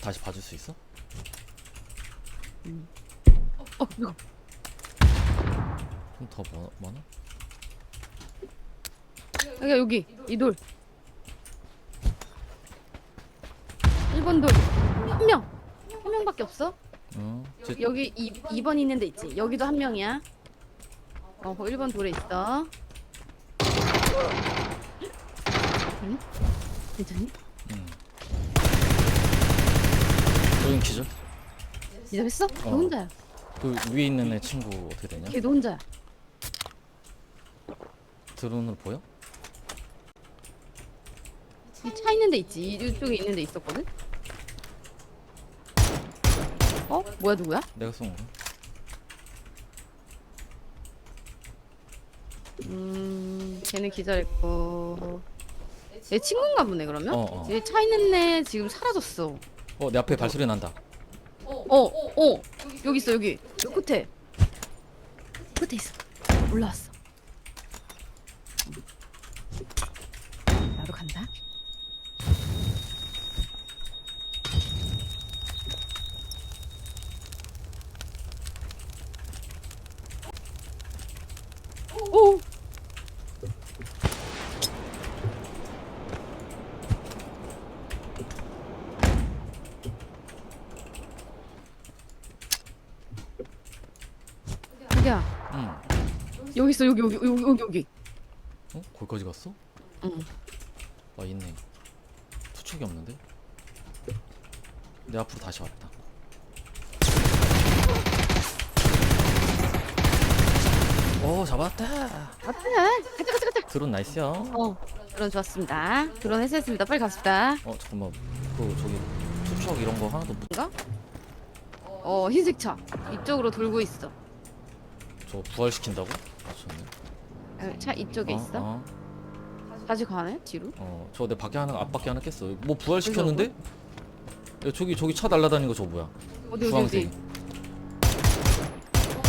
다시 봐줄 수 있어? 어 이거 좀더 많아? 여기 여기 이돌 1번 돌 한 명! 한 명밖에 없어? 어, 제, 여기 2, 2번 있는 데 있지? 여기도 한 명이야 어 1번 돌에 있어 괜찮니? 괜찮니? 음. 여긴 기절? 기다렸어? 걔 어. 혼자야 그 위에 있는 애 친구 어떻게 되냐? 걔도 혼자야 드론으로 보여? 이 차 있는 데 있지 이쪽에 있는 데 있었거든? 어? 뭐야 누구야? 내가 쏜 거. 음, 걔는 기절했고. 얘 친구인가 보네, 그러면? 어, 어. 얘 차 있는 애 지금 사라졌어. 어, 내 앞에 발소리 난다. 어, 어, 여기 있어, 여기. 요 끝에. 끝에 있어. 올라왔어. 나도 간다. 오! 자기야, 응. 여기 있어, 여기, 여기, 여기, 여기, 여기. 어? 거기까지 갔어? 응. 아, 있네. 투척이 없는데? 내 앞으로 다시 왔다. 오, 잡았다. 어때? 가자, 가자, 가자. 드론 나이스야. 어, 드론 좋았습니다. 드론 해제했습니다. 빨리 갑시다. 어, 잠깐만. 그, 저기, 투척 이런 거 하나도 못. 어, 흰색 차. 이쪽으로 돌고 있어. 저 부활시킨다고? 맞췄네. 아, 차 이쪽에 어, 있어? 어, 다시 가네? 뒤로? 어, 저내 밖에 하나, 앞밖에 하나 깼어. 뭐 부활 시켰는데? 야, 저기, 저기 차 날라다니는 거 저거 뭐야? 어디, 어디, 주황색. 어디?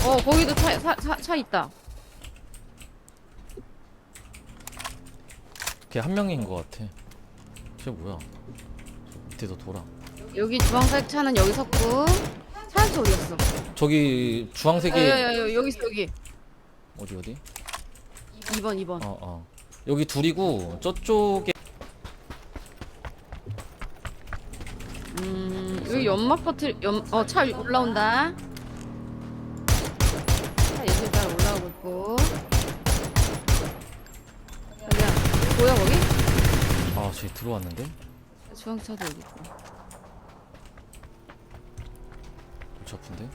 어, 거기도 차, 차, 차, 차 있다. 걔 한 명인 거 같아. 쟤 뭐야? 저 밑에서 돌아. 여기 주황색 차는 여기 섰고, 차한차 어디 갔어? 저기 주황색이 야, 야, 야, 여기 있어, 여기. 어디 어디? 2번, 2번. 어 어. 여기 둘이고 저쪽에 음, 여기 연막 버틀, 연, 어, 차 올라온다. 차 예술 따라 올라오고 있고. 자기야, 보여, 거기? 아, 쟤 들어왔는데? 주황차도 여기 있고. 골치 아픈데?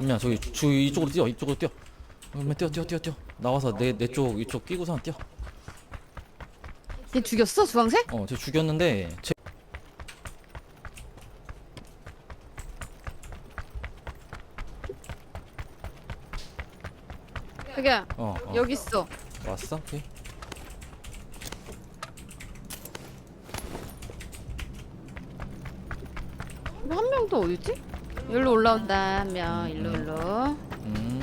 엄마 저기 주 이쪽으로 뛰어 이쪽으로 뛰어 엄마 뛰어 뛰어 뛰어 뛰어 나와서 내 내 쪽 이쪽 끼고서 뛰어 걔 죽였어, 주황색? 어쟤 죽였는데 쟤 자기야, 어, 어. 여기 있어. 왔어? 오케이 한명또 어딨지? 일로 올라온다, 한 명. 일로, 일로. 음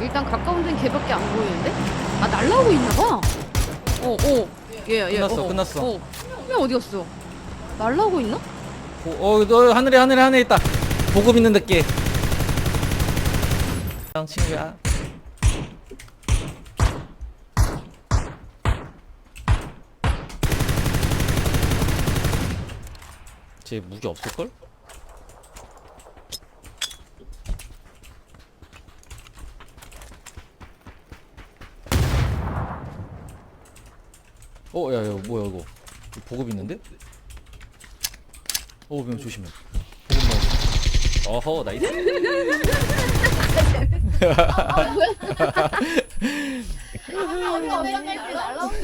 일단 가까운 데는 걔밖에 안 보이는데? 아, 날라오고 있나봐. 어, 어. 얘, 얘. 끝났어, 어, 끝났어. 어. 한명 어디 갔어? 날라오고 있나? 보, 어, 너 하늘에 하늘에 하늘에 있다. 보급 있는 데께. 형 친구야. 쟤 무기 없을 걸? 어, 야, 야, 뭐야 이거? 이거 보급 있는데? 어, 명 조심해. 보급. 어허, 나이스. 어디 날라오는